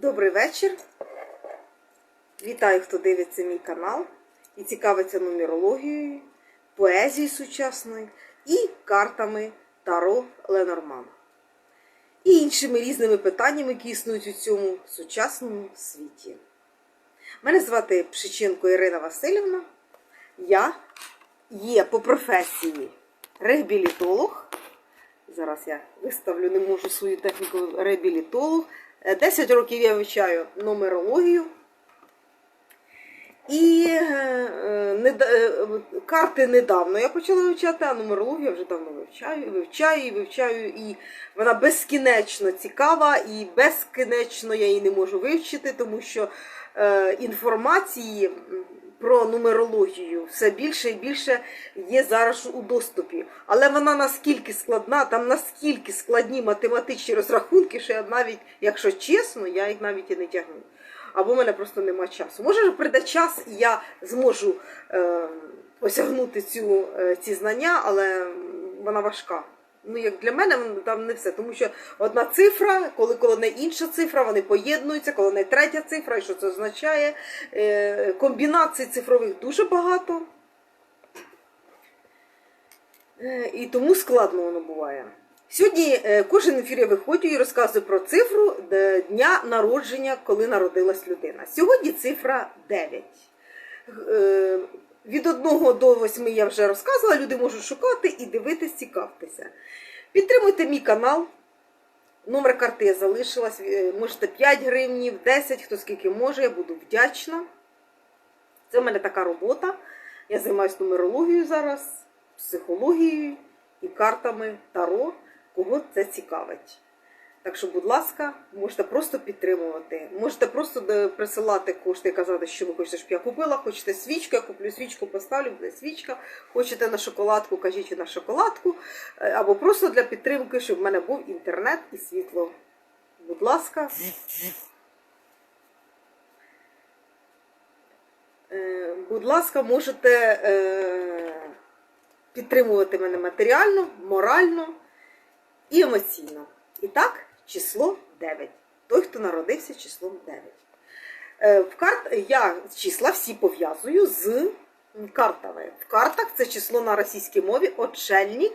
Добрий вечір. Вітаю, хто дивиться мій канал і цікавиться нумерологією, поезією сучасною і картами Таро Ленорман. І іншими різними питаннями, які існують у цьому сучасному світі. Мене звати Пшиченко Ірина Васильівна. Я є по професії реабілітолог. Зараз я виставлю, не можу свою техніку реабілітолог. Е, 10 років я вивчаю нумерологію. І е, е, неда- е, карти недавно я почала вивчати, а нумерологію я вже давно вивчаю, вивчаю вивчаю. І вона безкінечно цікава, і безкінечно я її не можу вивчити, тому що е, інформації про нумерологію все більше і більше є зараз у доступі. Але вона наскільки складна, там наскільки складні математичні розрахунки, що я навіть, якщо чесно, я їх навіть і не тягну. Або в мене просто нема часу. Може, прийде час, і я зможу е, осягнути цю, е, ці знання, але вона важка. Ну, як для мене м, там не все. Тому що одна цифра, коли, коли не інша цифра, вони поєднуються, коли не третя цифра, і що це означає. Е, комбінацій цифрових дуже багато. Е, І тому складно воно буває. Сьогодні е, кожен ефір я виходжу і розказую про цифру дня народження, коли народилась людина. Сьогодні цифра 9. Від 1 до 8 я вже розказувала, люди можуть шукати і дивитись, цікавтеся. Підтримуйте мій канал. Номер карти я залишилась. е, Можете 5 гривнів, 10, хто скільки може, я буду вдячна. Це в мене така робота. Я займаюся нумерологією зараз, психологією і картами Таро, кого це цікавить. Так що, будь ласка, можете просто підтримувати. Можете просто е, присилати кошти і казати, що ви хочете, щоб я купила. Хочете свічку, я куплю свічку, поставлю, буде свічка. Хочете на шоколадку, кажіть на шоколадку. Е, Або просто для підтримки, щоб в мене був інтернет і світло. Будь ласка. Е, Будь ласка, можете підтримувати мене матеріально, морально і емоційно. І так, число 9. Той, хто народився числом 9. Е, В карт я числа всі пов'язую з картами. В картах це число на російській мові очельник,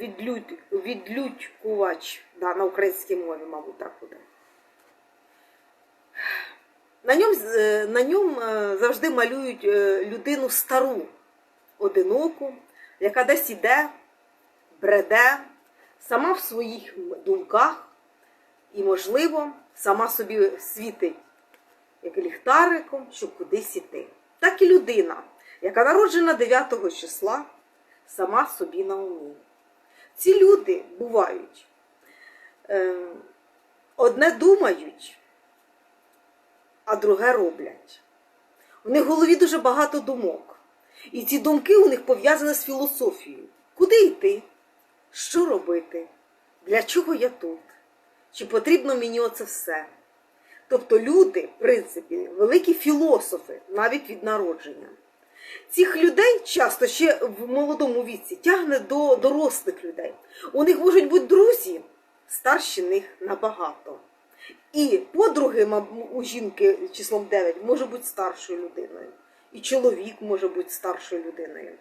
відлюд, відлюдькувач. Да, на українській мові, мабуть, так буде. На ньому, на ньому завжди малюють е, людину стару, одиноку, яка десь іде, бреде, сама в своїх думках і, можливо, сама собі світить як ліхтариком, щоб кудись іти. Так і людина, яка народжена 9 числа, сама собі на умі. Ці люди бувають, е, одне думають, а друге роблять. У них в голові дуже багато думок. І ці думки у них пов'язані з філософією. Куди йти? Що робити? Для чого я тут? Чи потрібно мені оце все? Тобто люди, в принципі, великі філософи, навіть від народження. Цих людей часто ще в молодому віці тягне до дорослих людей. У них можуть бути друзі, старші них набагато. І подруги у жінки числом 9 може бути старшою людиною. І чоловік може бути старшою людиною.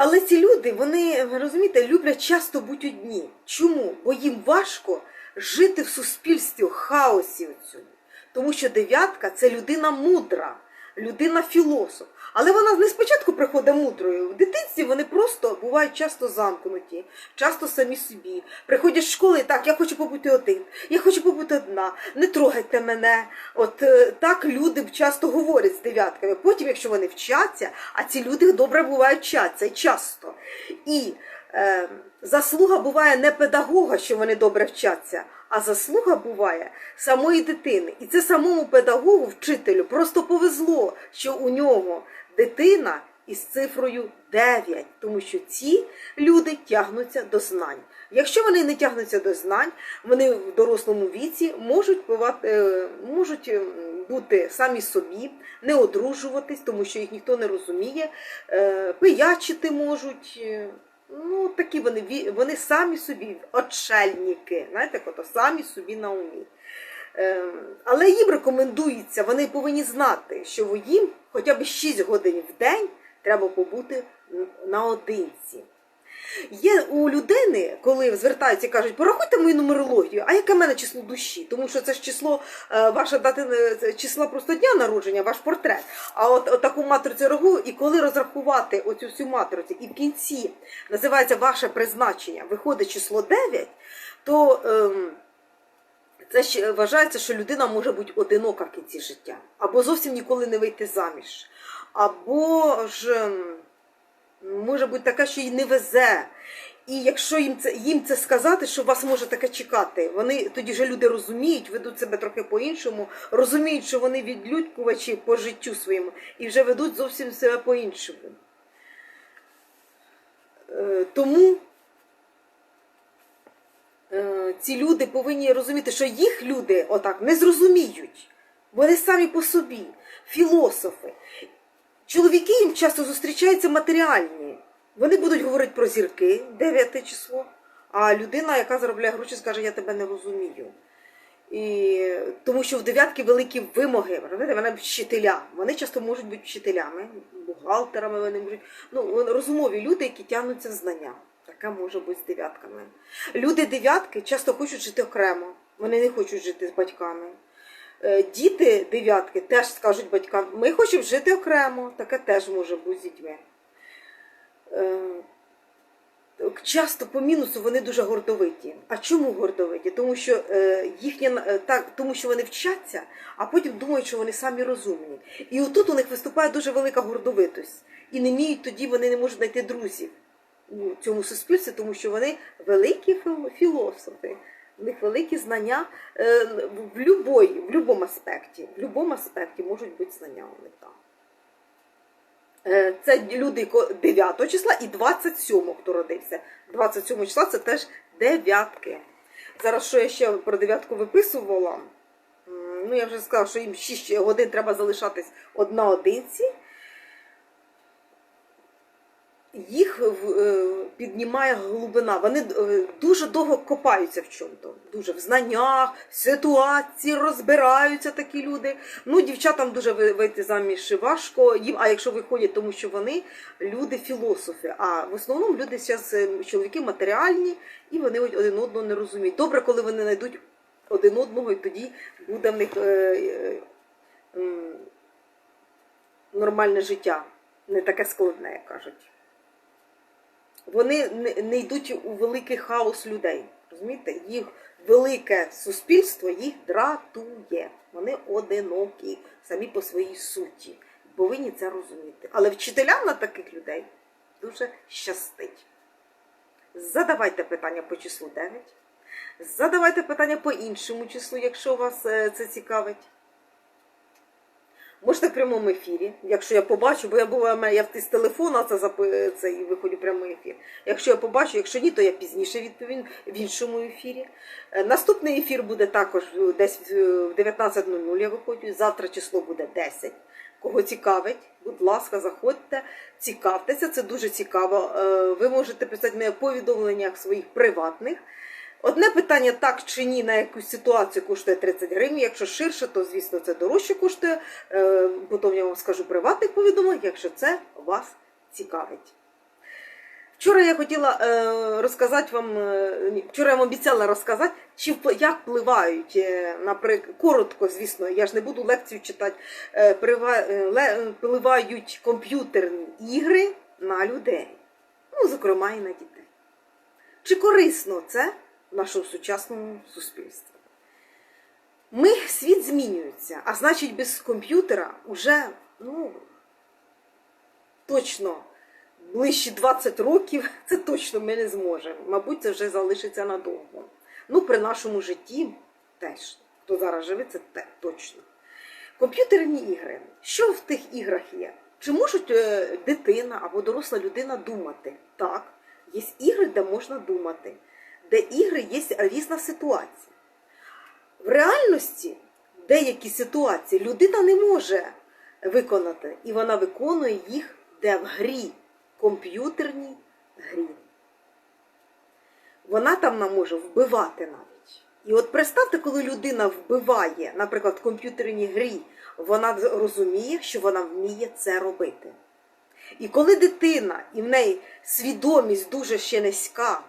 Але ці люди, вони, розумієте, люблять часто бути одні. Чому? Бо їм важко жити в суспільстві, в хаосі цьому. Тому що дев'ятка це людина мудра, людина філософ. Але вона не спочатку приходить мудрою. В дитинстві вони просто бувають часто замкнуті, часто самі собі. Приходять з школи, так, я хочу побути один, я хочу побути одна, не трогайте мене. От е, так люди часто говорять з дев'ятками. Потім, якщо вони вчаться, а ці люди добре бувають вчаться часто. І е, заслуга буває не педагога, що вони добре вчаться, а заслуга буває самої дитини. І це самому педагогу, вчителю, просто повезло, що у нього дитина із цифрою 9, тому що ці люди тягнуться до знань. Якщо вони не тягнуться до знань, вони в дорослому віці можуть е, можуть е, бути самі собі, не одружуватись, тому що їх ніхто не розуміє, е, пиячити можуть. е, Ну, такі вони, вони самі собі отшельники, знаєте, ото самі собі на умі. Ем, Але їм рекомендується, вони повинні знати, що їм хоча б 6 годин в день треба побути наодинці. Є у людини, коли звертаються і кажуть, порахуйте мою нумерологію, а яке в мене число душі? Тому що це ж число, е, ваша дата е, числа просто дня народження, ваш портрет. А от, от таку матрицю рахую, і коли розрахувати оцю всю матрицю, і в кінці називається ваше призначення, виходить число 9, то ем, це ще вважається, що людина може бути одинока в кінці життя, або зовсім ніколи не вийти заміж, або ж. може бути така, що їй не везе. І якщо їм це їм це сказати, що вас може таке чекати, вони тоді вже люди розуміють, ведуть себе трохи по-іншому, розуміють, що вони відлюдкувачі по життю своєму, і вже ведуть зовсім себе по-іншому. Е, Тому е, ці люди повинні розуміти, що їх люди отак не зрозуміють. Вони самі по собі, філософи. Чоловіки їм часто зустрічаються матеріальні. Вони будуть говорити про зірки, 9 число, а людина, яка заробляє гроші, скаже, я тебе не розумію. І, тому що в дев'ятки великі вимоги, розумієте, вони вчителя. Вони часто можуть бути вчителями, бухгалтерами, вони можуть. Ну, розумові люди, які тягнуться в знання. Таке може бути з дев'ятками. Люди дев'ятки часто хочуть жити окремо, вони не хочуть жити з батьками. Е, Діти дев'ятки теж скажуть батькам, ми хочемо жити окремо, таке теж може бути з дітьми. Е, Часто по мінусу вони дуже гордовиті. А чому гордовиті? Тому що е, їхня так, тому що вони вчаться, а потім думають, що вони самі розумні. І отут у них виступає дуже велика гордовитость. І не вміють тоді вони не можуть знайти друзів у цьому суспільстві, тому що вони великі філософи. У них великі знання е, в любой, в будь-якому аспекті. В будь-якому аспекті можуть бути знання у них там. Е, Це люди 9 числа і 27, хто родився. 27 числа це теж дев'ятки. Зараз що я ще про дев'ятку виписувала? Ну, я вже сказала, що їм 6 годин треба залишатись однаодинці. Їх е, піднімає глибина. Вони е, дуже довго копаються в чому-то. Дуже в знаннях, в ситуації розбираються такі люди. Ну, дівчатам дуже вийти заміж важко. Їм, а якщо виходять, тому що вони люди філософи. А в основному люди зараз чоловіки матеріальні і вони один одного не розуміють. Добре, коли вони знайдуть один одного, і тоді буде в них е, е, нормальне життя, не таке складне, як кажуть. Вони не, йдуть у великий хаос людей. Розумієте? Їх велике суспільство їх дратує. Вони одинокі, самі по своїй суті. Повинні це розуміти. Але вчителям на таких людей дуже щастить. Задавайте питання по числу 9. Задавайте питання по іншому числу, якщо вас е, це цікавить. Можете в прямому ефірі, якщо я побачу, бо я буваю, я з телефона це, це і виходжу в прямий ефір. Якщо я побачу, якщо ні, то я пізніше відповім в іншому ефірі. Е, Наступний ефір буде також десь в 19.00 я виходжу. Завтра число буде 10. Кого цікавить, будь ласка, заходьте, цікавтеся, це дуже цікаво. Е, Ви можете писати мені в повідомленнях своїх приватних. Одне питання так чи ні на якусь ситуацію коштує 30 гривень. Якщо ширше, то звісно це дорожче коштує. Е, Потім я вам скажу приватних повідомлень, якщо це вас цікавить. Вчора я хотіла е, розказати вам, е, вчора я вам обіцяла розказати, чи як впливають, наприклад, коротко, звісно, я ж не буду лекцію читати, впливають комп'ютерні ігри на людей, ну, зокрема і на дітей. Чи корисно це в нашому сучасному суспільстві? Ми світ змінюється, а значить, без комп'ютера вже ну, точно ближче 20 років це точно ми не зможемо. Мабуть, це вже залишиться надовго. Ну, при нашому житті теж. Хто зараз живе, це те, точно. Комп'ютерні ігри. Що в тих іграх є? Чи можуть е, дитина або доросла людина думати? Так, є ігри, де можна думати, де ігри є різна ситуація. В реальності деякі ситуації людина не може виконати, і вона виконує їх де в грі, комп'ютерній грі. вона там нам може вбивати навіть. І от представте, коли людина вбиває, наприклад, в комп'ютерній грі, вона розуміє, що вона вміє це робити. І коли дитина і в неї свідомість дуже ще низька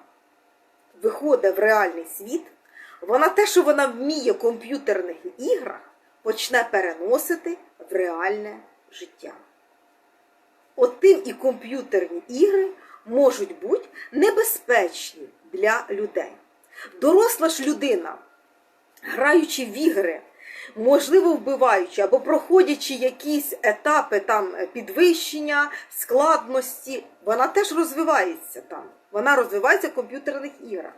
виходить в реальний світ, вона те, що вона вміє в комп'ютерних іграх, почне переносити в реальне життя. От тим і комп'ютерні ігри можуть бути небезпечні для людей. Доросла ж людина, граючи в ігри, можливо, вбиваючи або проходячи якісь етапи там підвищення, складності, вона теж розвивається там. Вона розвивається в комп'ютерних іграх.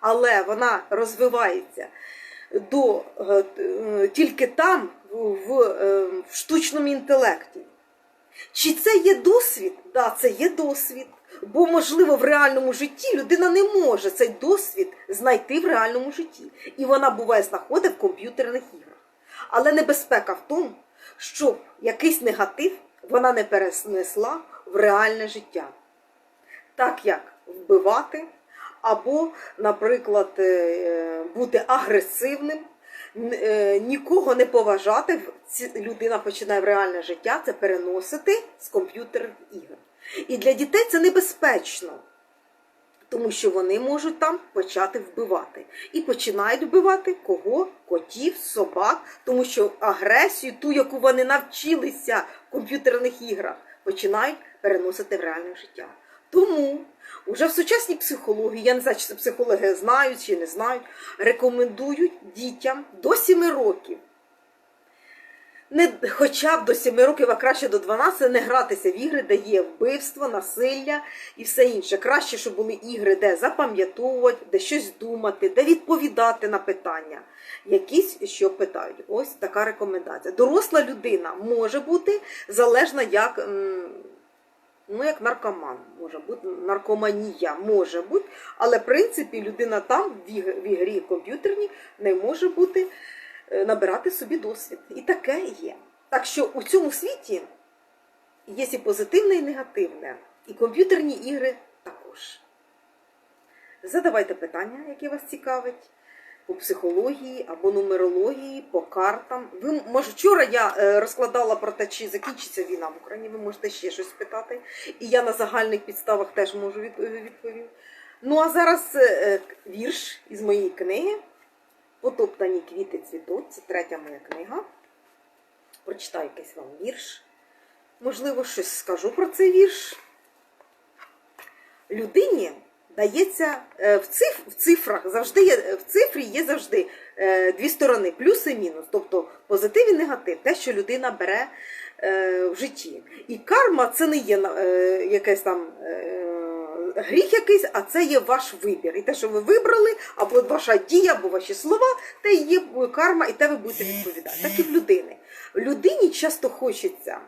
Але вона розвивається до, е, е, тільки там, в, е, в штучному інтелекті. Чи це є досвід? Так, да, це є досвід. Бо, можливо, в реальному житті людина не може цей досвід знайти в реальному житті. І вона буває знаходить в комп'ютерних іграх. Але небезпека в тому, щоб якийсь негатив вона не перенесла в реальне життя. Так як вбивати, або, наприклад, е, бути агресивним, е, нікого не поважати, людина починає в реальне життя це переносити з комп'ютерних ігор. І для дітей це небезпечно, тому що вони можуть там почати вбивати. І починають вбивати кого? Котів, собак, тому що агресію, ту, яку вони навчилися в комп'ютерних іграх, починають переносити в реальне життя. Тому вже в сучасній психології, я не знаю, чи це психологи знають чи не знають, рекомендують дітям до 7 років. Не хоча б до 7 років, а краще до 12 не гратися в ігри, де є вбивство, насилля і все інше. Краще, щоб були ігри, де запам'ятовувати, де щось думати, де відповідати на питання, якісь що питають. Ось така рекомендація. Доросла людина може бути залежна як. Ну, як наркоман може бути, наркоманія може бути, але в принципі людина там в ігрі комп'ютерній не може бути е, набирати собі досвід. І таке є. Так що у цьому світі є і позитивне, і негативне, і комп'ютерні ігри також. Задавайте питання, які вас цікавить по психології або нумерології, по картам. Ви може вчора я е, розкладала про те, чи закінчиться війна в Україні. Ви можете ще щось питати. І я на загальних підставах теж можу відповісти. Ну а зараз е, вірш із моєї книги Потоптані квіти цвітуть. Це третя моя книга. Прочитаю якийсь вам вірш. Можливо, щось скажу про цей вірш. Людині дається е, в циф, в цифрах завжди є в цифрі є завжди е, дві сторони, плюс і мінус, тобто позитив і негатив, те, що людина бере е, в житті. І карма це не є якесь там гріх якийсь, а це є ваш вибір. І те, що ви вибрали, або ваша дія, або ваші слова, те є карма, і те ви будете відповідати. Так і в людини. Людині часто хочеться,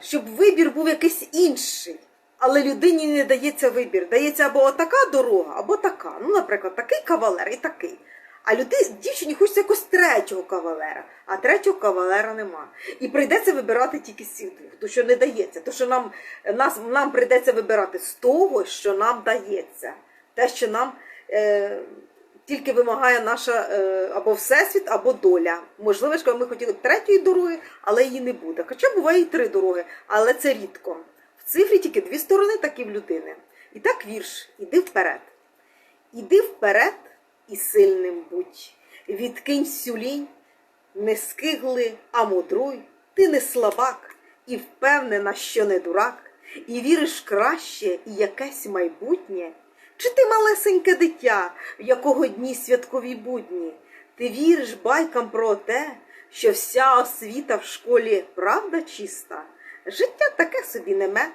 щоб вибір був якийсь інший але людині не дається вибір. Дається або така дорога, або така. Ну, наприклад, такий кавалер і такий. А люди, дівчині хочеться якось третього кавалера, а третього кавалера нема. І прийдеться вибирати тільки з цих двох, то що не дається. То що нам нас, нам прийдеться вибирати з того, що нам дається. Те, що нам е, тільки вимагає наша е, або всесвіт, або доля. Можливо, що ми хотіли б третьої дороги, але її не буде. Хоча буває і три дороги, але це рідко. Цифрі тільки дві сторони, так і в людини. І так вірш, іди вперед. Іди вперед і сильним будь. Відкинь всю лінь, не скигли, а мудруй, ти не слабак і впевнена, що не дурак, і віриш краще і якесь майбутнє. Чи ти малесеньке дитя, в якого дні святкові будні? Ти віриш байкам про те, що вся освіта в школі правда чиста? Життя таке собі не мед,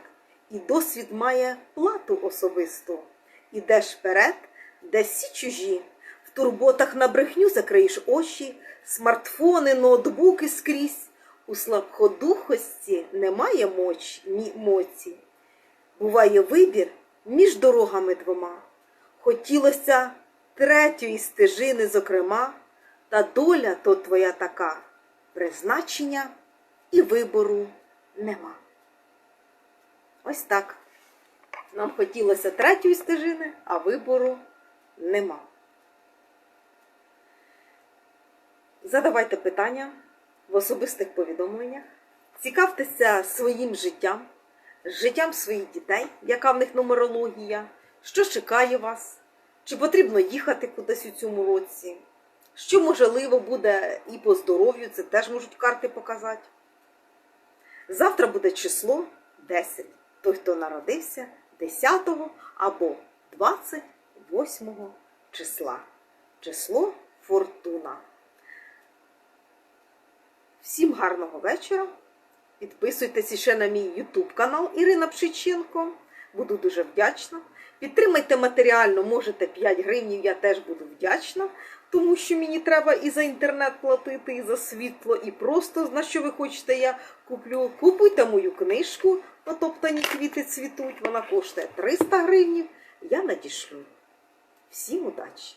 і досвід має плату особисту. Ідеш вперед, де всі чужі, в турботах на брехню закриєш очі, смартфони, ноутбуки скрізь. У слабходухості немає моч, ні моці. Буває вибір між дорогами двома. Хотілося третьої стежини, зокрема, та доля то твоя така призначення і вибору нема. Ось так. Нам хотілося третьої стежини, а вибору нема. Задавайте питання в особистих повідомленнях. Цікавтеся своїм життям, життям своїх дітей, яка в них нумерологія, що чекає вас, чи потрібно їхати кудись у цьому році, що можливо буде і по здоров'ю, це теж можуть карти показати. Завтра буде число 10. Той, хто народився 10 або 28 числа. Число Фортуна. Всім гарного вечора. Підписуйтесь ще на мій YouTube канал Ірина Пшиченко. Буду дуже вдячна. Підтримайте матеріально, можете 5 гривень, я теж буду вдячна, тому що мені треба і за інтернет платити, і за світло, і просто на що ви хочете, я куплю. Купуйте мою книжку Потоптані квіти цвітуть. Вона коштує 300 гривень. Я надішлю. Всім удачі!